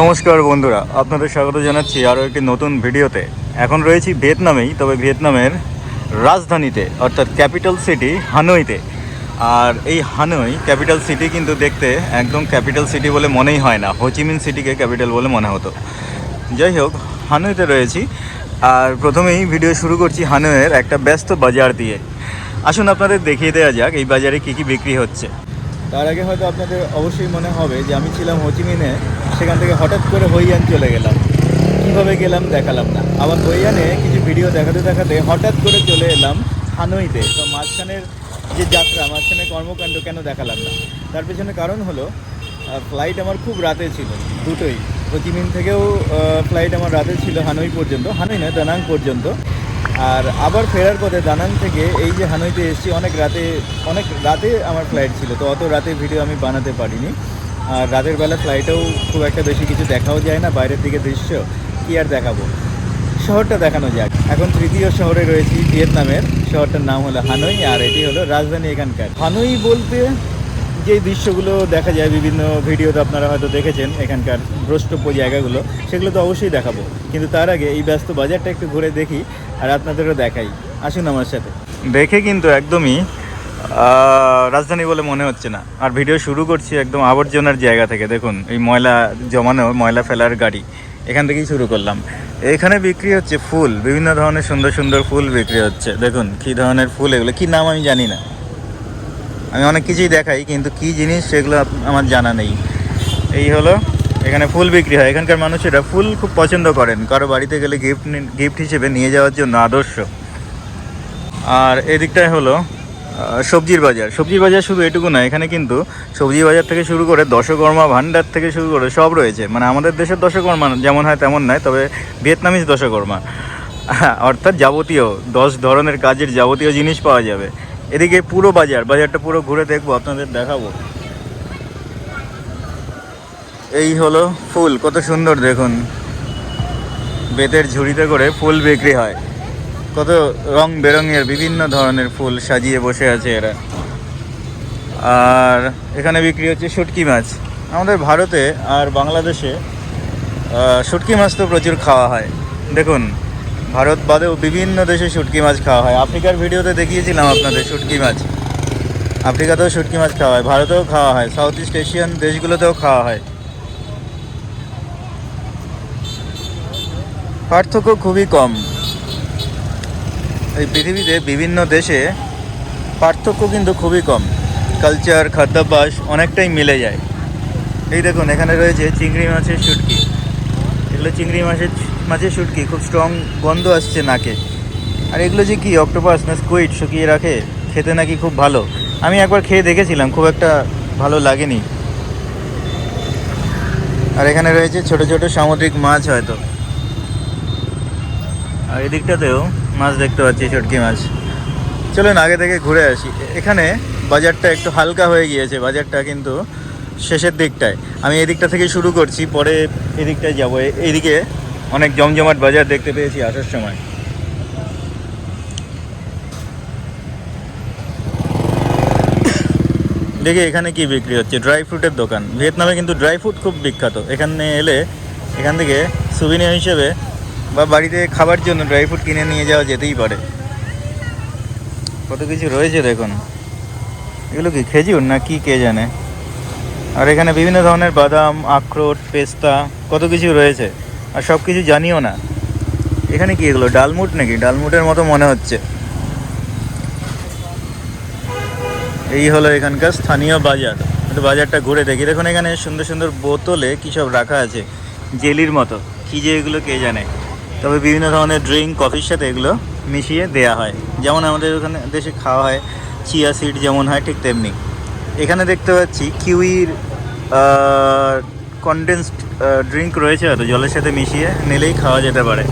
নমস্কার বন্ধুরা, আপনাদের স্বাগত জানাচ্ছি আরও একটি নতুন ভিডিওতে। এখন রয়েছি ভিয়েতনামেই, তবে ভিয়েতনামের রাজধানীতে, অর্থাৎ ক্যাপিটাল সিটি হানইতে। আর এই হানই, ক্যাপিটাল সিটি কিন্তু দেখতে একদম ক্যাপিটাল সিটি বলে মনেই হয় না হোচিমিন সিটিকে ক্যাপিটাল বলে মনে হতো। যাই হোক, হানইতে রয়েছি, আর প্রথমেই ভিডিও শুরু করছি হানইয়ের একটা ব্যস্ত বাজার দিয়ে। আসুন আপনাদের দেখিয়ে দেওয়া যাক, এই বাজারে কী কী বিক্রি হচ্ছে। তার আগে হয়তো আপনাদের অবশ্যই মনে হবে যে আমি ছিলাম হোচিমিনে সেখান থেকে হঠাৎ করে হইয়ান চলে গেলাম। কীভাবে গেলাম দেখালাম না। আবার হইয়ানে কিছু ভিডিও দেখাতে দেখাতে হঠাৎ করে চলে এলাম হানইতে তো মাঝখানের যে যাত্রা, মাঝখানে কর্মকাণ্ড কেন দেখালাম না? তার পেছনে কারণ হলো ফ্লাইট আমার খুব রাতে ছিল, দুটোই। হোচিমিন থেকেও ফ্লাইট আমার রাতে ছিল হানই পর্যন্ত, হানই না দানাং পর্যন্ত। আর আবার ফেরার পথে দানাং থেকে এই যে হানইতে এসেছি, অনেক রাতে অনেক রাতে আমার ফ্লাইট ছিল, তো অত রাতে ভিডিও আমি বানাতে পারিনি। আর রাতের বেলা ফ্লাইটেও খুব একটা বেশি কিছু দেখাও যায় না, বাইরের দিকে দৃশ্য কি আর দেখাবো? শহরটা দেখানো যাক। এখন তৃতীয় শহরে রয়েছি ভিয়েতনামের। শহরটার নাম হলো হানই আর এটি হলো রাজধানী এখানকার। হানই বলতে যে দৃশ্যগুলো দেখা যায়, বিভিন্ন ভিডিওতে আপনারা হয়তো দেখেছেন এখানকার দ্রষ্টব্য জায়গাগুলো, সেগুলো তো অবশ্যই দেখাবো। কিন্তু তার আগে এই ব্যস্ত বাজারটা একটু ঘুরে দেখি আর আপনাদেরও দেখাই। আসুন আমার সাথে। দেখে কিন্তু একদমই রাজধানী বলে মনে হচ্ছে না। আর ভিডিও শুরু করছি একদম আবর্জনার জায়গা থেকে। দেখুন, এই ময়লা জমানো, ময়লা ফেলার গাড়ি। এখান থেকেই শুরু করলাম। এখানে বিক্রি হচ্ছে ফুল, বিভিন্ন ধরনের সুন্দর সুন্দর ফুল বিক্রি হচ্ছে। দেখুন, কী ধরনের ফুল এগুলো, কী নাম আমি জানি না। আমি অনেক কিছুই দেখাই, কিন্তু কি জিনিস সেগুলো আমার জানা নেই। এই হলো, এখানে ফুল বিক্রি হয়। এখানকার মানুষেরা ফুল খুব পছন্দ করেন। কারও বাড়িতে গেলে গিফট গিফট হিসেবে নিয়ে যাওয়ার জন্য আদর্শ। আর এদিকটায় হলো সবজির বাজার। সবজির বাজার শুধু এটুকু না, এখানে কিন্তু সবজি বাজার থেকে শুরু করে দশকর্মা ভান্ডার থেকে শুরু করে সব রয়েছে। মানে আমাদের দেশের দশকর্মা যেমন হয় তেমন নয়, তবে ভিয়েতনামিজ দশকর্মা। অর্থাৎ যাবতীয় দশ ধরনের কাজের যাবতীয় জিনিস পাওয়া যাবে। এদিকে পুরো বাজার, বাজারটা পুরো ঘুরে দেখব, আপনাদের দেখাবো। এই হলো ফুল, কত সুন্দর দেখুন। বেতের ঝুড়িতে করে ফুল বিক্রি হয়। কত রং বেরঙের বিভিন্ন ধরনের ফুল সাজিয়ে বসে আছে এরা। আর এখানে বিক্রি হচ্ছে শুটকি মাছ। আমাদের ভারতে আর বাংলাদেশে শুটকি মাছ তো প্রচুর খাওয়া হয়। দেখুন, ভারত বাদেও বিভিন্ন দেশে শুটকি মাছ খাওয়া হয়। আফ্রিকার ভিডিওতে দেখিয়েছিলাম আপনাদের শুটকি মাছ। আফ্রিকাতেও শুটকি মাছ খাওয়া হয়, ভারতেও খাওয়া হয় সাউথ ইস্ট এশিয়ান দেশগুলোতেও খাওয়া হয়। পার্থক্য খুবই কম। এই পৃথিবীতে বিভিন্ন দেশে পার্থক্য কিন্তু খুবই কম। কালচার খাদ্যাভ্যাস অনেকটাই মিলে যায়। এই দেখুন, এখানে রয়েছে চিংড়ি মাছের শুটকি। এগুলো চিংড়ি মাছের মাছের শুটকি, খুব স্ট্রং গন্ধ আসছে নাকে। আর এগুলো যে কি অক্টোপাস না স্কুইড শুকিয়ে রাখে, খেতে নাকি খুব ভালো। আমি একবার খেয়ে দেখেছিলাম, খুব একটা ভালো লাগেনি। আর এখানে রয়েছে ছোট ছোট সামুদ্রিক মাছ হয়তো। আর এদিকটাতেও মাছ দেখতে পাচ্ছি চটকি মাছ। চলুন আগে থেকে ঘুরে আসি। এখানে বাজারটা একটু হালকা হয়ে গিয়েছে, বাজারটা কিন্তু শেষের দিকটায়। আমি এদিকটা থেকে শুরু করছি, পরে এদিকটায় যাব। এ- এইদিকে অনেক জমজমাট বাজার দেখতে পেয়েছি আসার সময়। দেখি এখানে কি বিক্রি হচ্ছে। ড্রাই ফ্রুটের দোকান। ভিয়েতনামে কিন্তু ড্রাই ফ্রুট খুব বিখ্যাত। এখানে এলে এখান থেকে সুবিনিয়ার হিসেবে বা বাড়িতে খাবার জন্য ড্রাই ফ্রুট কিনে নিয়ে যাওয়া যেতেই পারে। কত কিছু রয়েছে দেখুন। এগুলো কি খেজুর না কি কে জানে? আর এখানে বিভিন্ন ধরনের বাদাম, আখরোট, পেস্তা, কত কিছু রয়েছে। আর সব কিছু জানিও না। এখানে কি এগুলো? ডালমুট নাকি? ডালমুটের মতো মনে হচ্ছে। এই হলো এখানকার স্থানীয় বাজার। একটু বাজারটা ঘুরে দেখি। দেখুন এখানে সুন্দর সুন্দর বোতলে কী সব রাখা আছে? জেলির মতো। কী যে এগুলো কে জানে? তবে বিভিন্ন ধরনের ড্রিঙ্ক কফির সাথে এগুলো মিশিয়ে দেয়া হয়। যেমন আমাদের ওখানে দেশে খাওয়া হয় চিয়া সিড যেমন হয় ঠিক তেমনি। এখানে দেখতে পাচ্ছি কিউইর কনডেন্সড ড্রিঙ্ক রয়েছে হয়তো, জলের সাথে মিশিয়ে নিলেই খাওয়া যেতে পারে।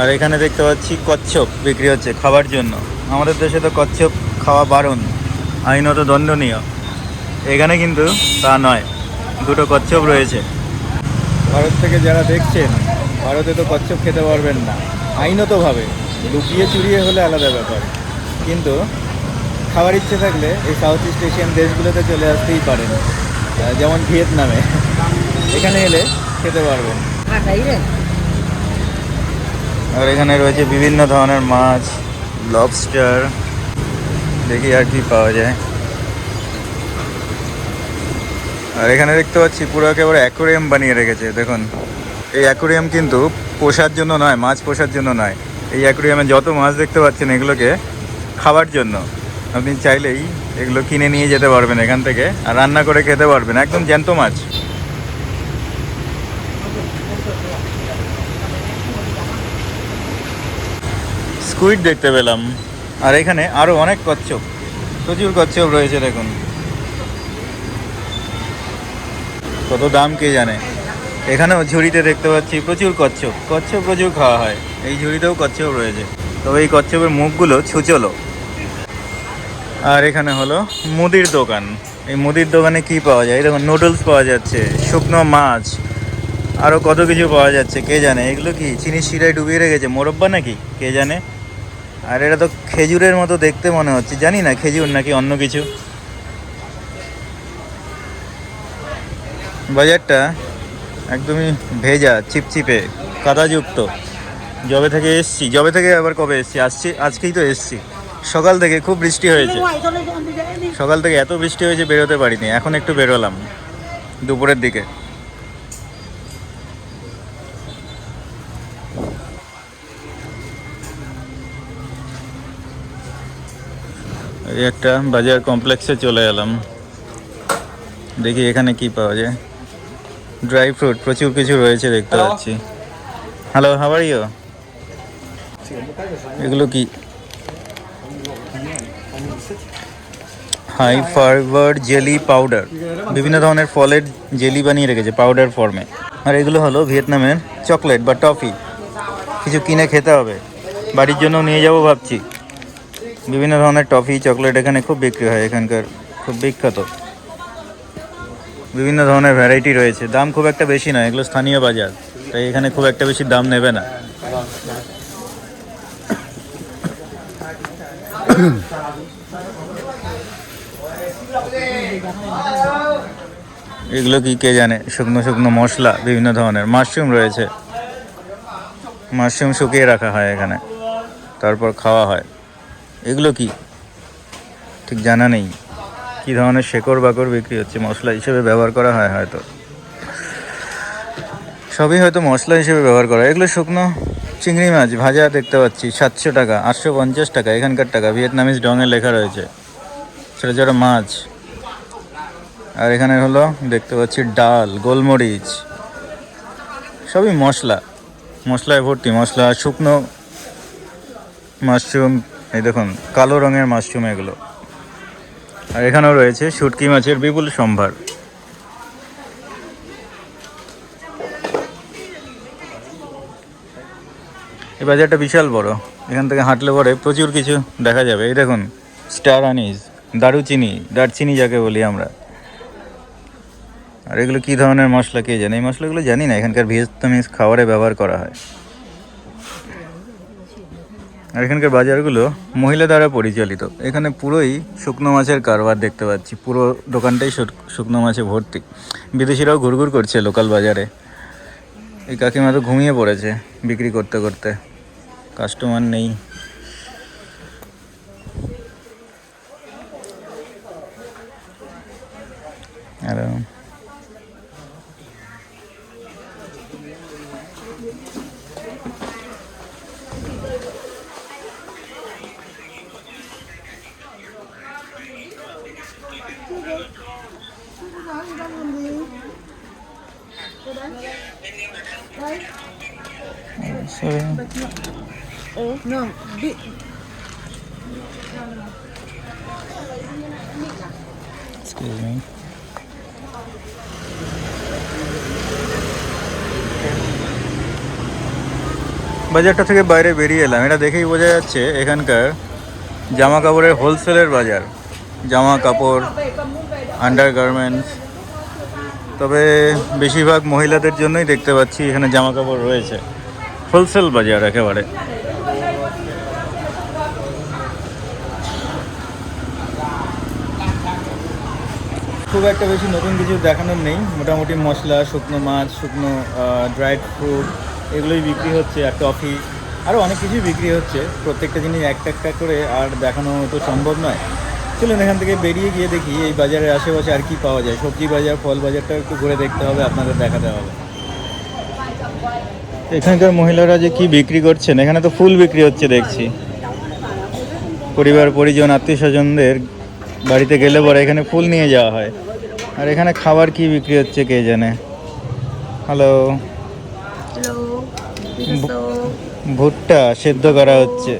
আর এখানে দেখতে পাচ্ছি কচ্ছপ বিক্রি হচ্ছে খাবার জন্য। আমাদের দেশে তো কচ্ছপ খাওয়া বারণ, আইনত দণ্ডনীয়। এখানে কিন্তু তা নয়, দুটো কচ্ছপ রয়েছে। ভারত থেকে যারা দেখছেন, ভারতে তো কচ্ছপ খেতে পারবেন না। আইনতভাবে, লুকিয়ে চুরিয়ে হলে আলাদা ব্যাপার। কিন্তু খাওয়ার ইচ্ছে থাকলে এই সাউথ ইস্ট এশিয়ান দেশগুলোতে চলে আসতেই পারেন। যেমন ভিয়েতনামে। এখানে এলে খেতে পারবেন। আর এখানে রয়েছে বিভিন্ন ধরনের মাছ লবস্টার দেখি আর কি পাওয়া যায়। আর এখানে দেখতে পাচ্ছি পুরো একেবারে অ্যাকোরিয়াম বানিয়ে রেখেছে, দেখুন। এই অ্যাকোরিয়াম কিন্তু পোষার জন্য নয়, মাছ পোষার জন্য নয়। এই অ্যাকোরিয়ামে যত মাছ দেখতে পাচ্ছেন এগুলোকে খাবার জন্য। আপনি চাইলেই এগুলো কিনে নিয়ে যেতে পারবেন এখান থেকে আর রান্না করে খেতে পারবেন, একদম জ্যান্ত মাছ। স্কুইড দেখতে পেলাম। আর এখানে আরও অনেক কচ্ছপ, প্রচুর কচ্ছপ রয়েছে, দেখুন। কত দাম কে জানে? এখানেও ঝুড়িতে দেখতে পাচ্ছি প্রচুর কচ্ছপ। কচ্ছপ প্রচুর খাওয়া হয়। এই ঝুড়িতেও কচ্ছপ রয়েছে। তবে এই কচ্ছপের মুখগুলো ছুচলো। আর এখানে হলো মুদির দোকান। এই মুদির দোকানে কি পাওয়া যায়? দেখুন, নুডলস পাওয়া যাচ্ছে, শুকনো মাছ আরও কত কিছু পাওয়া যাচ্ছে, কে জানে? এগুলো কি চিনির শিরায় ডুবিয়ে রেখেছে, মোরব্বা নাকি? কে জানে? আর এটা তো খেজুরের মতো দেখতে মনে হচ্ছে। জানি না খেজুর নাকি অন্য কিছু। বাজারটা একদমই ভেজা, চিপচিপে, কাদাযুক্ত। জবে থেকে এসছি জবে থেকে আবার কবে এসছি? আসছি, আজকেই তো এসছি। সকাল থেকে খুব বৃষ্টি হয়েছে। সকাল থেকে এত বৃষ্টি হয়েছে, বেরোতে পারিনি। এখন একটু বেরোলাম দুপুরের দিকে। একটা বাজার কমপ্লেক্সে চলে এলাম। দেখি এখানে কি পাওয়া যায়। ড্রাই ফ্রুট প্রচুর কিছু রয়েছে দেখতে পাচ্ছি। হ্যালো হাওয়ার ইউ এগুলো কি? হাই ফাইবার জেলি পাউডার বিভিন্ন ধরনের ফলের জেলি বানিয়ে রেখেছে পাউডার ফর্মে আর এগুলো হলো ভিয়েতনামের চকলেট বা টফি কিছু কিনে খেতে হবে। বাড়ির জন্য নিয়ে যাব ভাবছি। বিভিন্ন ধরনের টফি চকলেট এখানে খুব বিক্রি হয় এখানকার খুব বিখ্যাত। বিভিন্ন ধরনের ভ্যারাইটি রয়েছে। দাম খুব একটা বেশি না এগুলো স্থানীয় বাজার, তাই এখানে খুব একটা বেশি দাম নেবে না। এগুলো কি কে জানে? শুকনো শুকনো মশলা, বিভিন্ন ধরনের। মাশরুম রয়েছে। মাশরুম শুকিয়ে রাখা হয় এখানে। তারপর খাওয়া হয়। এগুলো কি? ঠিক জানা নেই। কি ধরনের শেকড় বাকড় বিক্রি হচ্ছে? মশলা হিসেবে ব্যবহার করা হয় হয়তো। সবই হয়তো মশলা হিসেবে ব্যবহার করা এগুলো শুকনো চিংড়ি মাছ, ভাজা দেখতে পাচ্ছি, সাতশো টাকা, আটশো পঞ্চাশ টাকা, এখানকার টাকা, ভিয়েতনামিজ ডঙে লেখা রয়েছে। ছোটো ছোটো মাছ। আর এখানে হলো, দেখতে পাচ্ছি ডাল, গোলমরিচ। সবই মশলা। মশলায় ভর্তি, মশলা শুকনো মাশরুম, এই দেখুন, কালো রঙের মাশরুম এগুলো। আর এখানেও রয়েছে শুটকি মাছের বিপুল সম্ভার। এই বাজারটা বিশাল বড়। এখান থেকে হাঁটলে পরে প্রচুর কিছু দেখা যাবে। এই দেখুন, স্টার আনিস, দারুচিনি, দারচিনি যাকে বলি আমরা। আর এগুলো কী ধরনের মশলা কে জানে? এই মশলাগুলো জানি না। এখানকার ভিয়েতনামিজ খাবারে ব্যবহার করা হয়। আর এখানকার বাজারগুলো মহিলা দ্বারা পরিচালিত। এখানে পুরোই শুকনো মাছের কারবার দেখতে পাচ্ছি। পুরো দোকানটাই শুক- শুকনো মাছে ভর্তি। বিদেশিরাও ঘুরঘুর করছে লোকাল বাজারে। এই কাকিমা তো ঘুমিয়ে পড়েছে বিক্রি করতে করতে। কাস্টমার নেই। আর No, bi- Excuse me. বাজারটা থেকে বাইরে বেরিয়ে এলাম। এটা দেখেই বোঝা যাচ্ছে এখানকার জামা কাপড়ের হোলসেলের বাজার। জামা কাপড় আন্ডার গার্মেন্টস তবে বেশিরভাগ মহিলাদের জন্যই দেখতে পাচ্ছি এখানে জামা কাপড় রয়েছে। হোলসেল বাজার একেবারে। খুব একটা বেশি নতুন কিছু দেখানোর নেই। মোটামুটি মশলা, শুকনো মাছ, শুকনো ড্রাইড ফ্রুট এগুলোই বিক্রি হচ্ছে আর টফি আরও অনেক কিছুই বিক্রি হচ্ছে। প্রত্যেকটা জিনিস একটা একটা করে আর দেখানো তো সম্ভব নয়। চলুন এখান থেকে বেরিয়ে গিয়ে দেখি এই বাজারের আশেপাশে আর কি পাওয়া যায়। সবজি বাজার, ফল বাজারটা একটু ঘুরে দেখতে হবে, আপনাদের দেখাতে হবে। এখানকার মহিলারা যে কি বিক্রি করছেন, এখানে তো ফুল বিক্রি হচ্ছে দেখছি। পরিবার, পরিজন আত্মীয় স্বজনদের বাড়িতে গেলে পরে এখানে ফুল নিয়ে যাওয়া হয়। আর এখানে খাবার কি বিক্রি হচ্ছে কে জানে? হ্যালো ভুট্টা সেদ্ধ করা হচ্ছে।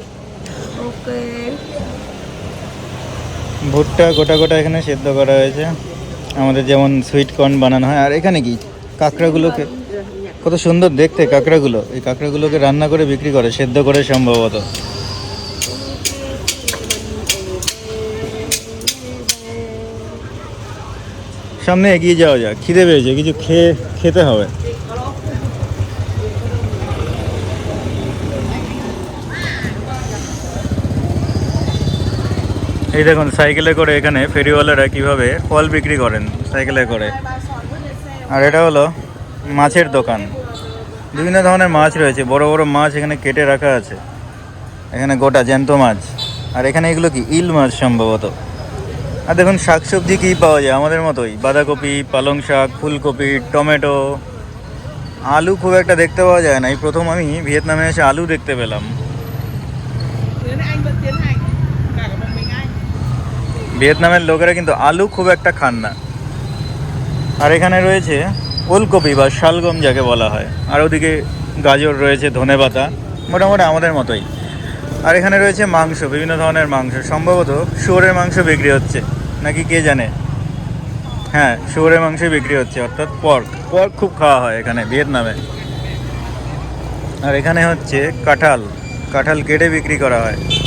ভুট্টা গোটা গোটা এখানে সেদ্ধ করা হয়েছে। আমাদের যেমন সুইট কর্ন বানানো হয়। আর এখানে কি? কাঁকড়াগুলোকে কত সুন্দর দেখতে কাঁকড়াগুলো। এই কাঁকড়াগুলোকে রান্না করে বিক্রি করে সেদ্ধ করে সম্ভবত। সামনে এগিয়ে যাওয়া যাক। খিদে পেয়েছে, কিছু খেয়ে খেতে হবে। এই দেখুন, সাইকেলে করে এখানে ফেরিওয়ালারা কীভাবে ফল বিক্রি করেন, সাইকেলে করে। আর এটা হলো মাছের দোকান। বিভিন্ন ধরনের মাছ রয়েছে, বড় বড় মাছ এখানে কেটে রাখা আছে। এখানে গোটা জ্যান্ত মাছ। আর এখানে এগুলো কি? ইল মাছ সম্ভবত। আর দেখুন, শাকসবজি কী পাওয়া যায়? আমাদের মতোই। বাঁধাকপি, পালং শাক, ফুলকপি, টমেটো। আলু খুব একটা দেখতে পাওয়া যায় না। এই প্রথম আমি ভিয়েতনামে এসে আলু দেখতে পেলাম. ভিয়েতনামের লোকেরা কিন্তু আলু খুব একটা খান না। আর এখানে রয়েছে ওলকপি বা শালগম যাকে বলা হয়। আর ওদিকে গাজর রয়েছে ধনেপাতা। মোটামুটি আমাদের মতোই। আর এখানে রয়েছে মাংস, বিভিন্ন ধরনের মাংস। সম্ভবত শুয়োরের মাংস বিক্রি হচ্ছে। নাকি কে জানে? হ্যাঁ শুয়োরের মাংস বিক্রি হচ্ছে, অর্থাৎ পর্ক পর্ক খুব খাওয়া হয় এখানে, ভিয়েতনামে। আর এখানে হচ্ছে কাঁঠাল। কাঁঠাল কেটে বিক্রি করা হয়।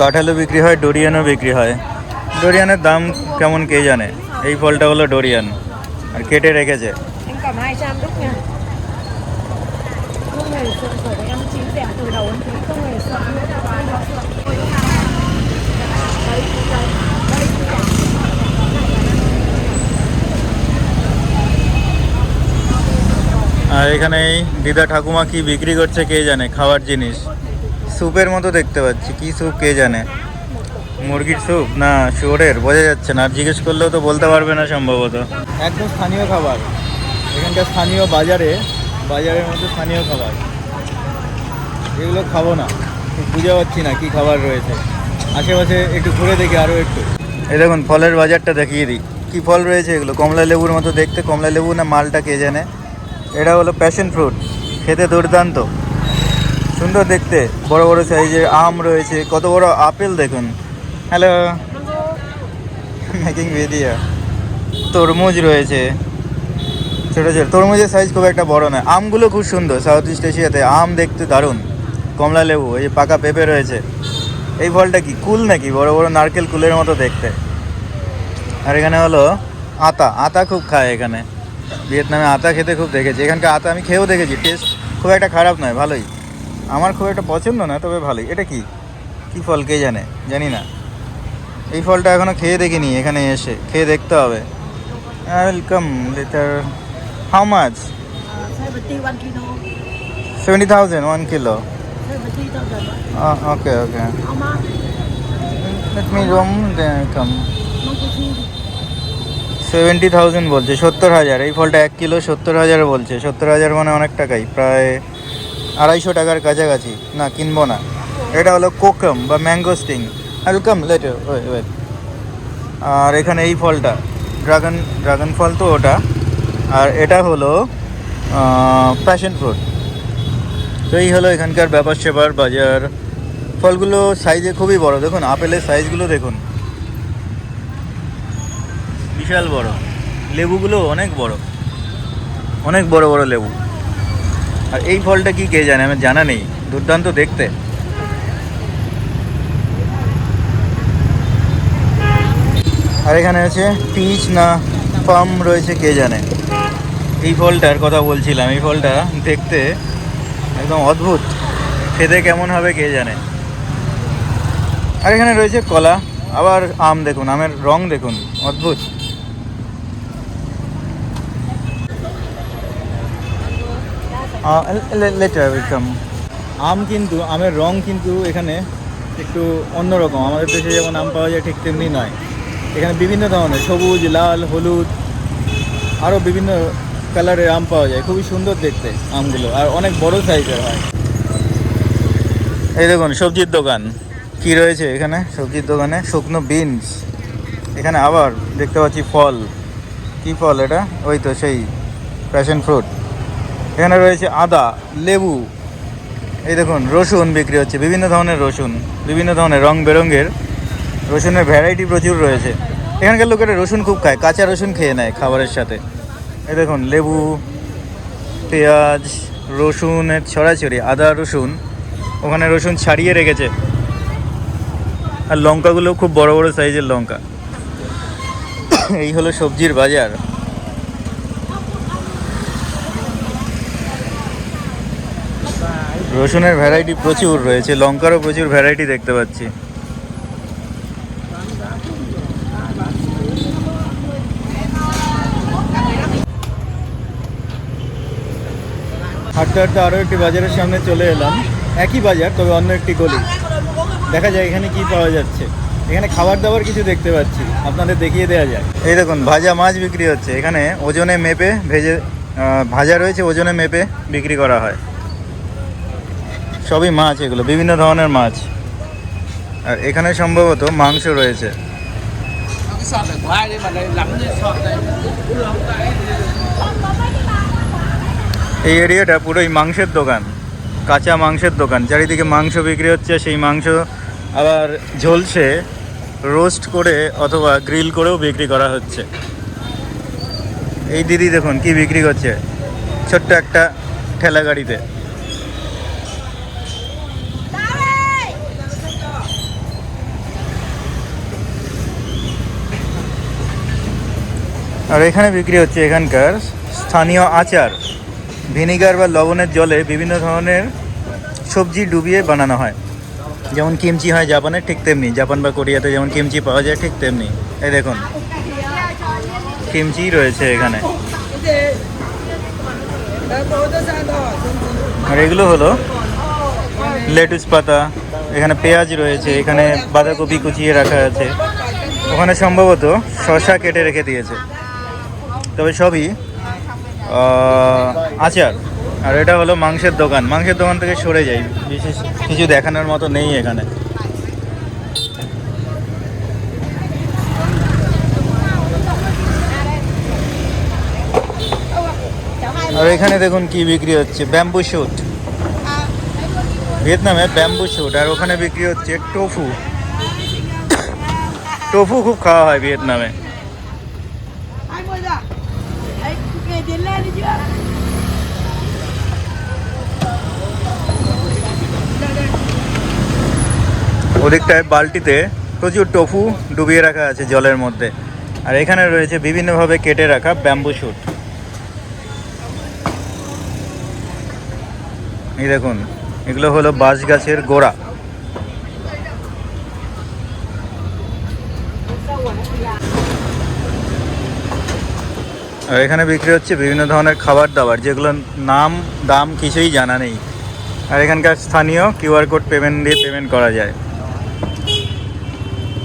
কাঁঠালও বিক্রি হয়, ডোরিয়ানও বিক্রি হয় ডোরিয়ানের দাম কেমন কে জানে এই ফলটা হলো ডোরিয়ান, আর কেটে রেখেছে Em cầm 200 đúc nha. Không hề sợ bởi vì em chín tẻ từ đầu đến cuối không hề sợ. আর এখানে এই দিদা ঠাকুমা কি বিক্রি করছে কে জানে খাওয়ার জিনিস স্যুপের মতো দেখতে পাচ্ছি। কি স্যুপ কে জানে? মুরগির স্যুপ? না শুয়োরের বোঝা যাচ্ছে না। আর জিজ্ঞেস করলেও তো বলতে পারবে না সম্ভবত। একদম স্থানীয় খাবার। এখানকার স্থানীয় বাজারে বাজারের মধ্যে স্থানীয় খাবার। এগুলো খাব না। বুঝে পাচ্ছি না কি খাবার রয়েছে। আশেপাশে একটু ঘুরে দেখি আরও একটু। এই দেখুন ফলের বাজারটা দেখিয়ে দিই। কি ফল রয়েছে এগুলো? কমলা লেবুর মতো দেখতে। কমলা লেবু না মালটা কে জানে? এটা হলো প্যাশন ফ্রুট খেতে দুর্দান্ত। সুন্দর দেখতে। বড় বড় সাইজের আম রয়েছে। কত বড় আপেল দেখুন। হ্যালো মেকিং ভিডিও তরমুজ রয়েছে। ছোটো ছোটো। তরমুজের সাইজ খুব একটা বড় নয় আমগুলো খুব সুন্দর। সাউথ ইস্ট এশিয়াতে আম দেখতে দারুণ। কমলা লেবু, এই পাকা পেঁপে রয়েছে। এই ফলটা কি কুল নাকি? বড় বড় নারকেল কুলের মতো দেখতে। আর এখানে হলো আতা। আতা খুব খায় এখানে। ভিয়েতনামে আতা খেতে খুব দেখেছি। এখানকার আতা আমি খেয়েও দেখেছি। টেস্ট খুব একটা খারাপ নয়, ভালোই। আমার খুব একটা পছন্দ না তবে ভালোই। এটা কি? কি ফল কে জানে? জানি না। এই ফলটা এখনও খেয়ে দেখিনি এখানে এসে। খেয়ে দেখতে হবে। Welcome letter how much. Seventy thousand one kilo okay okay let me room come seventy thousand বলছে সত্তর হাজার। এই ফলটা এক কিলো সত্তর হাজার বলছে। সত্তর হাজার মানে অনেক টাকাই প্রায় আড়াইশো টাকার কাছাকাছি। না, কিনবো না। এটা হলো কোকম বা mangosteen. Welcome letter wait wait আর এখানে এই ফলটা ড্রাগন ড্রাগন ফল তো ওটা। আর এটা হলো প্যাশন ফ্রুট তো এই হলো এখানকার ব্যাপার সেবার বাজার। ফলগুলো সাইজে খুবই বড়। দেখুন, আপেলের সাইজগুলো দেখুন। বিশাল বড়। লেবুগুলো অনেক বড়। অনেক বড় বড় লেবু। আর এই ফলটা কি কে জানে? আমার জানা নেই। দুর্দান্ত দেখতে। আর এখানে আছে পিচ না পাম রয়েছে, কে জানে? এই ফলটার কথা বলছিলাম। এই ফলটা দেখতে একদম অদ্ভুত। খেতে কেমন হবে, কে জানে? আর এখানে রয়েছে কলা। আবার আম দেখুন, আমের রং দেখুন, অদ্ভুত। লেটার ওয়েলকাম আম কিন্তু, আমের রং কিন্তু এখানে একটু অন্যরকম। আমাদের দেশে যেমন আম পাওয়া যায় ঠিক তেমনি নয়। এখানে বিভিন্ন ধরনের, সবুজ, লাল, হলুদ আরও বিভিন্ন কালারের আম পাওয়া যায়। খুবই সুন্দর দেখতে আমগুলো, আর অনেক বড় সাইজের হয়। এই দেখুন, সবজির দোকান। কি রয়েছে এখানে? সবজির দোকানে শুকনো বিনস এখানে আবার দেখতে পাচ্ছি ফল। কি ফল এটা? ওই তো সেই প্যাশন ফ্রুট এখানে রয়েছে আদা, লেবু, এই দেখুন, রসুন বিক্রি হচ্ছে, বিভিন্ন ধরনের রসুন, বিভিন্ন ধরনের রং বেরঙের, রসুনের ভ্যারাইটি প্রচুর রয়েছে। এখানকার লোকেরা রসুন খুব খায়, কাঁচা রসুন খেয়ে নেয় খাবারের সাথে। এই দেখুন, লেবু, পেঁয়াজ, রসুনের ছড়াছড়ি, আদা, রসুন, ওখানে রসুন ছাড়িয়ে রেখেছে। আর লঙ্কাগুলো খুব বড় বড় সাইজের লঙ্কা। এই হলো সবজির বাজার। রসুনের ভ্যারাইটি প্রচুর রয়েছে, লঙ্কারও প্রচুর ভ্যারাইটি দেখতে পাচ্ছি। হাঁটতে হাঁটতে আরও একটি বাজারের সামনে চলে এলাম। একই বাজার, তবে অন্য একটি গলি। দেখা যায় এখানে কি পাওয়া যাচ্ছে। এখানে খাবার দাবার কিছু দেখতে পাচ্ছি। আপনাদের দেখিয়ে দেওয়া যায় এই দেখুন, ভাজা মাছ বিক্রি হচ্ছে। এখানে ওজনে মেপে ভেজে ভাজা রয়েছে, ওজনে মেপে বিক্রি করা হয়। সবই মাছ এগুলো, বিভিন্ন ধরনের মাছ। আর এখানে সম্ভবত মাংস রয়েছে। এই এরিয়াটা পুরোই মাংসের দোকান, কাঁচা মাংসের দোকান। চারিদিকে মাংস বিক্রি হচ্ছে, সেই মাংস আবার ঝলসে রোস্ট করে অথবা গ্রিল করেও বিক্রি করা হচ্ছে। এই দিদি দেখুন কি বিক্রি করছে, ছোট্ট একটা ঠেলা গাড়িতে আর এখানে বিক্রি হচ্ছে এখানকার স্থানীয় আচার। ভিনিগার বা লবণের জলে বিভিন্ন ধরনের সবজি ডুবিয়ে বানানো হয়। যেমন কিমচি হয় জাপানে, ঠিক তেমনি। জাপান বা কোরিয়াতে যেমন কিমচি পাওয়া যায়, ঠিক তেমনি। এই দেখুন কিমচি রয়েছে এখানে। আর এগুলো হলো লেটুস পাতা, এখানে পেঁয়াজ রয়েছে, এখানে বাঁধাকপি কুচিয়ে রাখা আছে। ওখানে সম্ভবত শশা কেটে রেখে দিয়েছে। তবে সবই আচার আর। এটা হলো মাংসের দোকান। মাংসের দোকান থেকে সরে যাই। বিশেষ কিছু দেখানোর মতো নেই এখানে। আর এখানে দেখুন কি বিক্রি হচ্ছে। ব্যাম্বু শুট ভিয়েতনামে ব্যাম্বু শুট আর ওখানে বিক্রি হচ্ছে টোফু। টোফু খুব খাওয়া হয় ভিয়েতনামে। ওদিকটায় বালতিতে প্রচুর টফু ডুবিয়ে রাখা আছে জলের মধ্যে। আর এখানে রয়েছে বিভিন্নভাবে কেটে রাখা ব্যাম্বু শুট এই দেখুন, এগুলো হলো বাঁশ গাছের গোড়া। এখানে বিক্রি হচ্ছে বিভিন্ন ধরনের খাবার দাবার, যেগুলোর নাম, দাম কিছুই জানা নেই। আর এখানকার স্থানীয় কিউআর কোড পেমেন্ট দিয়ে পেমেন্ট করা যায়।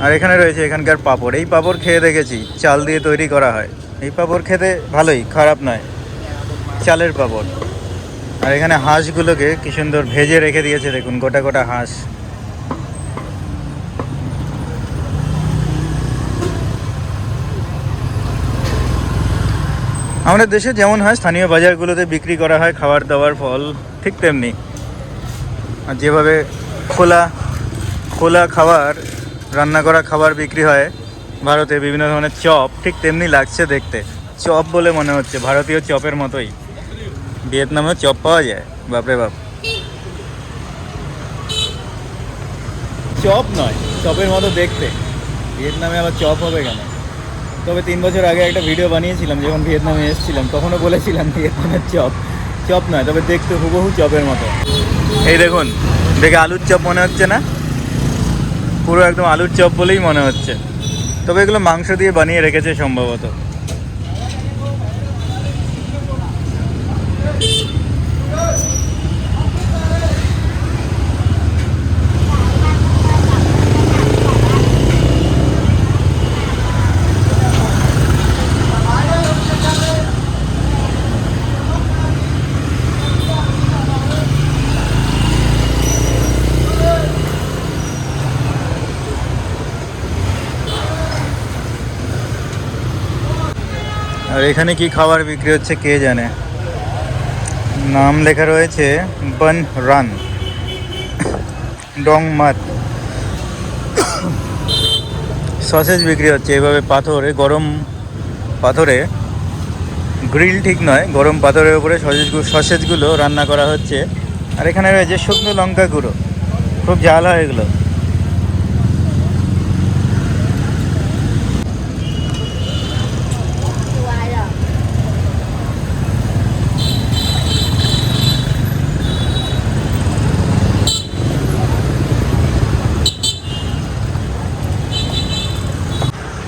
আর এখানে রয়েছে এখানকার পাঁপড়। এই পাঁপড় খেয়ে দেখেছি, চাল দিয়ে তৈরি করা হয়। এই পাঁপড় খেতে ভালোই, খারাপ নয়। চালের পাঁপড়। আর এখানে হাঁসগুলোকে কি সুন্দর ভেজে রেখে দিয়েছে, দেখুন, গোটা গোটা হাঁস। আমাদের দেশে যেমন হয়, স্থানীয় বাজারগুলোতে বিক্রি করা হয়, খাবার দাবার, ফল, ঠিক তেমনি। আর যেভাবে খোলা খোলা খাবার, রান্না করা খাবার বিক্রি হয়, ভারতে বিভিন্ন ধরনের চপ, ঠিক তেমনি লাগছে দেখতে। চপ বলে মনে হচ্ছে, ভারতীয় চপের মতোই। ভিয়েতনামে চপ পাওয়া যায়, বাপরে বাপ। চপ নয়, চপের মতো দেখতে। ভিয়েতনামে আবার চপ হবে কেন? তবে তিন বছর আগে একটা ভিডিও বানিয়েছিলাম, যখন ভিয়েতনামে এসেছিলাম, তখনও বলেছিলাম ভিয়েতনামের চপ। চপ নয়, তবে দেখতে হুবহু চপের মতো। এই দেখুন, দেখে আলুর চপ মনে হচ্ছে না? পুরো একদম আলুর চপ বলেই মনে হচ্ছে। তবে এগুলো মাংস দিয়ে বানিয়ে রেখেছে সম্ভবত। আর এখানে কি খাবার বিক্রি হচ্ছে কে জানে? নাম লেখা রয়েছে বন রান। ডং মাত। সসেজ বিক্রি হচ্ছে এভাবে পাথরে, গরম পাথরে। গ্রিল ঠিক নয়, গরম পাথরের উপরে সসেজগুলো সসেজগুলো রান্না করা হচ্ছে। আর এখানে রয়েছে শুকনো লঙ্কা গুঁড়ো। খুব ঝাল হয় এগুলো।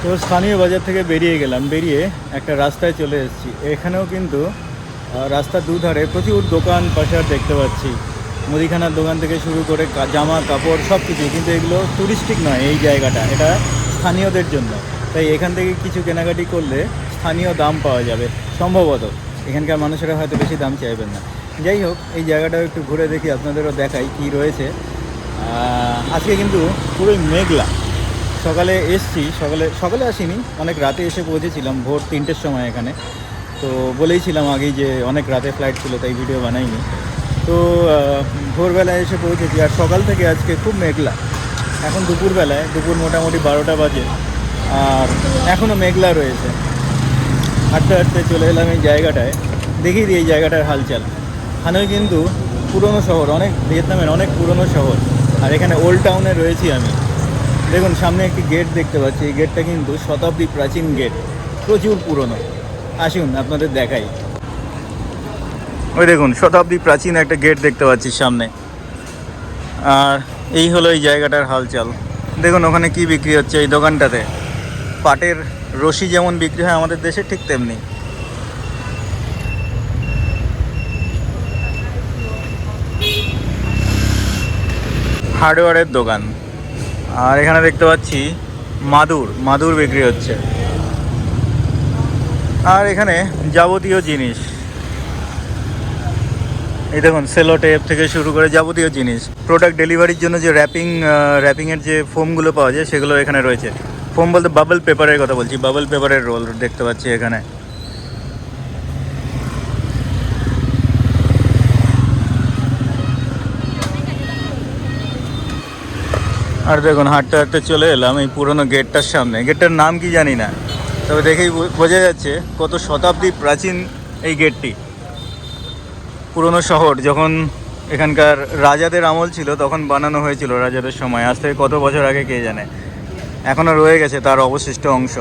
তো স্থানীয় বাজার থেকে বেরিয়ে গেলাম, বেরিয়ে একটা রাস্তায় চলে এসেছি। এখানেও কিন্তু রাস্তার দুধারে প্রচুর দোকান পাশার দেখতে পাচ্ছি। মুদিখানার দোকান থেকে শুরু করে জামা, কাপড় সব কিছু কিন্তু এগুলো টুরিস্টিক নয় এই জায়গাটা, এটা স্থানীয়দের জন্য। তাই এখান থেকে কিছু কেনাকাটি করলে স্থানীয় দাম পাওয়া যাবে, সম্ভবত। এখানকার মানুষেরা হয়তো বেশি দাম চাইবেন না। যাই হোক, এই জায়গাটাও একটু ঘুরে দেখি, আপনাদেরও দেখাই কি রয়েছে। আজকে কিন্তু পুরোই মেঘলা। সকালে এসছি, সকালে সকালে আসিনি, অনেক রাতে এসে পৌঁছেছিলাম ভোর তিনটের সময় এখানে। তো বলেইছিলাম আগেই যে অনেক রাতে ফ্লাইট ছিল, তাই ভিডিও বানাইনি। তো ভোরবেলায় এসে পৌঁছেছি, আর সকাল থেকে আজকে খুব মেঘলা। এখন দুপুরবেলায়, দুপুর মোটামুটি বারোটা বাজে, আর এখনও মেঘলা রয়েছে। হাঁটতে হাঁটতে চলে এলাম এই জায়গাটায়। দেখিয়ে দিই এই জায়গাটার হালচাল। হানই কিন্তু পুরনো শহর, অনেক ভিয়েতনামের অনেক পুরনো শহর। আর এখানে ওল্ড টাউনে রয়েছি আমি। দেখুন, সামনে একটি গেট দেখতে পাচ্ছি। এই গেটটা কিন্তু শতাব্দী প্রাচীন গেট প্রচুর পুরনো। আসুন, আপনাদের দেখাই। ওই দেখুন, শতাব্দী প্রাচীন একটা গেট দেখতে পাচ্ছি সামনে। আর এই হলো এই জায়গাটার হালচাল। দেখুন, ওখানে কি বিক্রি হচ্ছে এই দোকানটাতে? পাটের রশি যেমন বিক্রি হয় আমাদের দেশে, ঠিক তেমনি। হার্ডওয়্যারের দোকান। আর এখানে দেখতে পাচ্ছি মাদুর মাদুর বিক্রি হচ্ছে। আর এখানে যাবতীয় জিনিস। এই দেখুন সেলো টেপ থেকে শুরু করে যাবতীয় জিনিস। প্রোডাক্ট ডেলিভারির জন্য যে র্যাপিং র্যাপিংয়ের যে ফোমগুলো পাওয়া যায়, সেগুলো এখানে রয়েছে। ফোম বলতে বাবল পেপারের কথা বলছি বাবল পেপারের রোল দেখতে পাচ্ছি এখানে। আর দেখুন, হাঁটতে হাঁটতে চলে এলাম এই পুরনো গেটটার সামনে। গেটটার নাম কি জানি না, তবে দেখেই বোঝা যাচ্ছে কত শতাব্দী প্রাচীন এই গেটটি। পুরনো শহর, যখন এখানকার রাজাদের আমল ছিল, তখন বানানো হয়েছিল রাজাদের সময়। আজ থেকে কত বছর আগে, কে জানে? এখনও রয়ে গেছে তার অবশিষ্ট অংশ।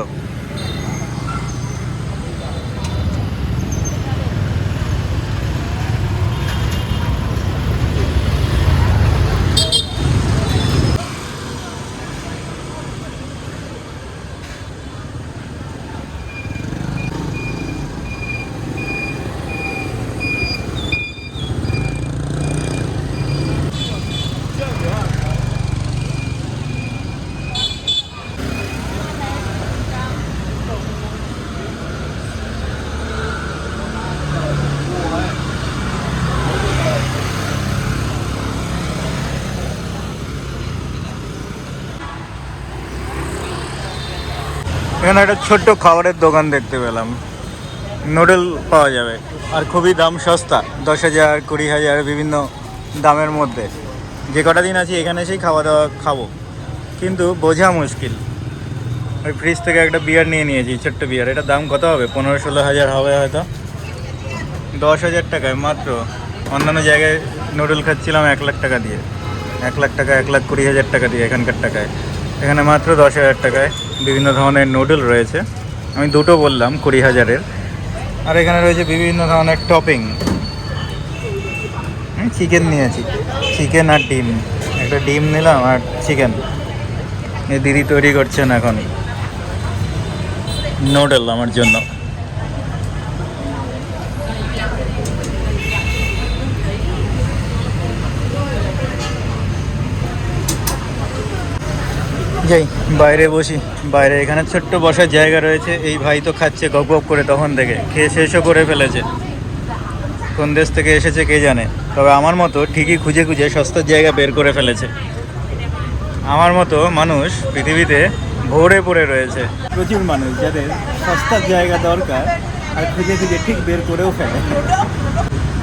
এখানে একটা ছোট্ট খাবারের দোকান দেখতে পেলাম। নুডল পাওয়া যাবে। আর খুবই দাম সস্তা, দশ হাজার, কুড়ি হাজার, বিভিন্ন দামের মধ্যে। যে কটা দিন আছি এখানে এসেই খাওয়া দাওয়া খাব। কিন্তু বোঝা মুশকিল। ওই ফ্রিজ থেকে একটা বিয়ার নিয়ে নিয়েছি, ছোট্ট বিয়ার এটা দাম কত হবে? পনেরো ষোলো হাজার হবে হয়তো। দশ হাজার টাকায় মাত্র। অন্যান্য জায়গায় নুডল খাচ্ছিলাম এক লাখ টাকা দিয়ে। এক লাখ টাকা, এক লাখ কুড়ি হাজার টাকা দিয়ে এখানকার টাকায়। এখানে মাত্র দশ হাজার টাকায়। বিভিন্ন ধরনের নুডল রয়েছে। আমি দুটো বললাম, কুড়ি হাজারের। আর এখানে রয়েছে বিভিন্ন ধরনের টপিং চিকেন নিয়েছি। চিকেন আর ডিম। একটা ডিম নিলাম আর চিকেন দিদি তৈরি করছেন এখন। নুডল আমার জন্য। যাই। বাইরে বসি। বাইরে এখানে ছোট্ট বসার জায়গা রয়েছে। এই ভাই তো খাচ্ছে গপ গপ করে তখন থেকে। খেয়ে শেষও করে ফেলেছে। কোন দেশ থেকে এসেছে কে জানে। তবে আমার মতো ঠিকই খুঁজে খুঁজে সস্তার জায়গা বের করে ফেলেছে। আমার মতো মানুষ পৃথিবীতে ভরে পড়ে রয়েছে। প্রচুর মানুষ যাদের সস্তার জায়গা দরকার আর খুঁজে খুঁজে ঠিক বের করেও ফেলে।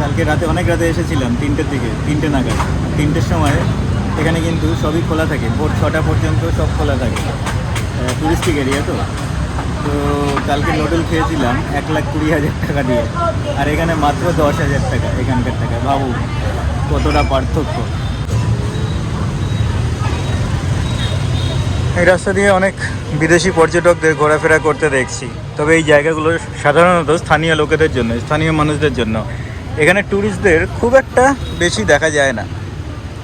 কালকে রাতে অনেক রাতে এসেছিলাম তিনটের দিকে তিনটে নাগাদ। তিনটের সময় এখানে কিন্তু সবই খোলা থাকে। ভোর ছটা পর্যন্ত সব খোলা থাকে। টুরিস্টিক এরিয়া তো। তো কালকে নোডল খেয়েছিলাম, এক লাখ কুড়ি হাজার টাকা দিয়ে। আর এখানে মাত্র দশ হাজার টাকা, এখানকার টাকা। ভাবু কতটা পার্থক্য। এই রাস্তা দিয়ে অনেক বিদেশি পর্যটকদের ঘোরাফেরা করতে দেখছি। তবে এই জায়গাগুলো সাধারণত স্থানীয় লোকেদের জন্য, স্থানীয় মানুষদের জন্য। এখানে ট্যুরিস্টদের খুব একটা বেশি দেখা যায় না।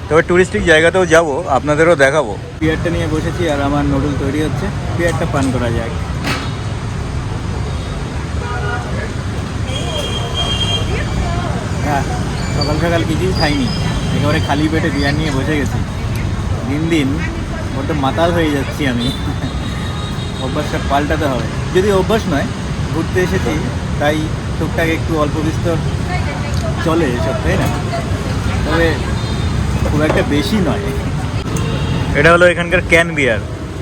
তবে টুরিস্টিক জায়গাতেও যাব, আপনাদেরও দেখাবো। পিয়ারটা নিয়ে বসেছি আর আমার নুডল তৈরি হচ্ছে। পিয়ারটা পান করা যায় হ্যাঁ সকাল সকাল কিছুই খাইনি। একেবারে খালি পেটে বিয়ার নিয়ে বসে গেছি। দিন দিন বড্ড মাতাল হয়ে যাচ্ছি আমি। অভ্যাসটা পাল্টাতে হবে। যদি অভ্যাস নয়, ঘুরতে এসেছি, তাই টুকটাক একটু অল্প বিস্তর চলে এসব, তাই না? তবে খুব একটা বেশি নয়। এটা হলো এখানকার ক্যান বিয়ার।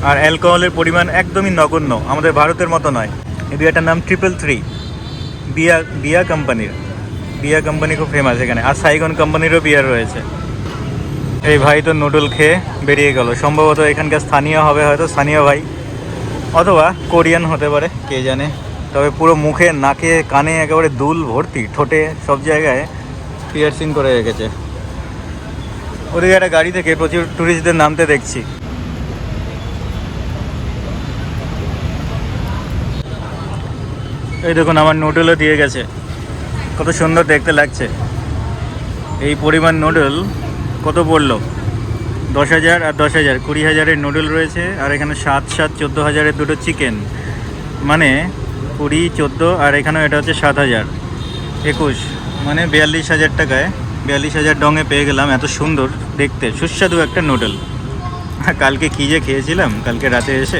আর অ্যালকোহলের পরিমাণ একদমই নগণ্য, আমাদের ভারতের মতো নয়। এই বিয়ারটার নাম ট্রিপল থ্রি বিয়া বিয়া কোম্পানির বিয়া কোম্পানি খুব ফেমাস এখানে। আর সাইগন কোম্পানিরও বিয়ার রয়েছে। এই ভাই তো নুডল খেয়ে বেরিয়ে গেল। সম্ভবত এখানকার স্থানীয় হবে হয়তো স্থানীয় ভাই। অথবা কোরিয়ান হতে পারে, কে জানে। তবে পুরো মুখে, নাকে, কানে একেবারে দুল ভর্তি ঠোঁটে সব জায়গায় পিয়ার্সিং করে রেখেছে। ওদিকে একটা গাড়ি থেকে প্রচুর ট্যুরিস্টদের নামতে দেখছি। এই দেখুন, আমার নুডলও দিয়ে গেছে। কত সুন্দর দেখতে লাগছে। এই পরিমাণ নুডল কত পড়ল? দশ হাজার আর দশ হাজার। কুড়ি হাজারের নুডল রয়েছে আর এখানে সাত সাত, চোদ্দ হাজারের দুটো চিকেন মানে কুড়ি, চোদ্দ আর এখানেও এটা হচ্ছে সাত হাজার। একুশ। মানে বিয়াল্লিশ হাজার টাকায় বিয়াল্লিশ হাজার ডঙে পেয়ে গেলাম, এত সুন্দর দেখতে। সুস্বাদু একটা নুডল কালকে কী যে খেয়েছিলাম, কালকে রাতে এসে।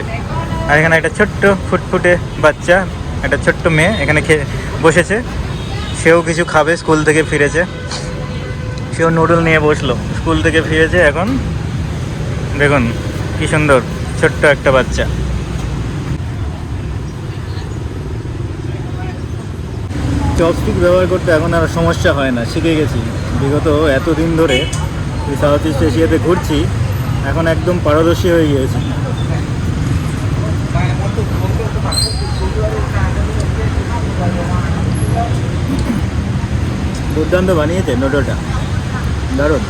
আর এখানে একটা ছোট্ট ফুটফুটে বাচ্চা, একটা ছোট্ট মেয়ে এখানে খেয়ে বসেছে। সেও কিছু খাবে, স্কুল থেকে ফিরেছে। সেও নুডল নিয়ে বসল। স্কুল থেকে ফিরেছে এখন। দেখুন, কি সুন্দর, ছোট্ট একটা বাচ্চা। চপস্টিক ব্যবহার করতে এখন আর সমস্যা হয় না, শিখে গেছি। বিগত এতদিন ধরে সাউথ ইস্ট এশিয়াতে ঘুরছি, এখন একদম পারদর্শী হয়ে গিয়েছি। দুর্দান্ত বানিয়েছে নোডোটা দারুণ।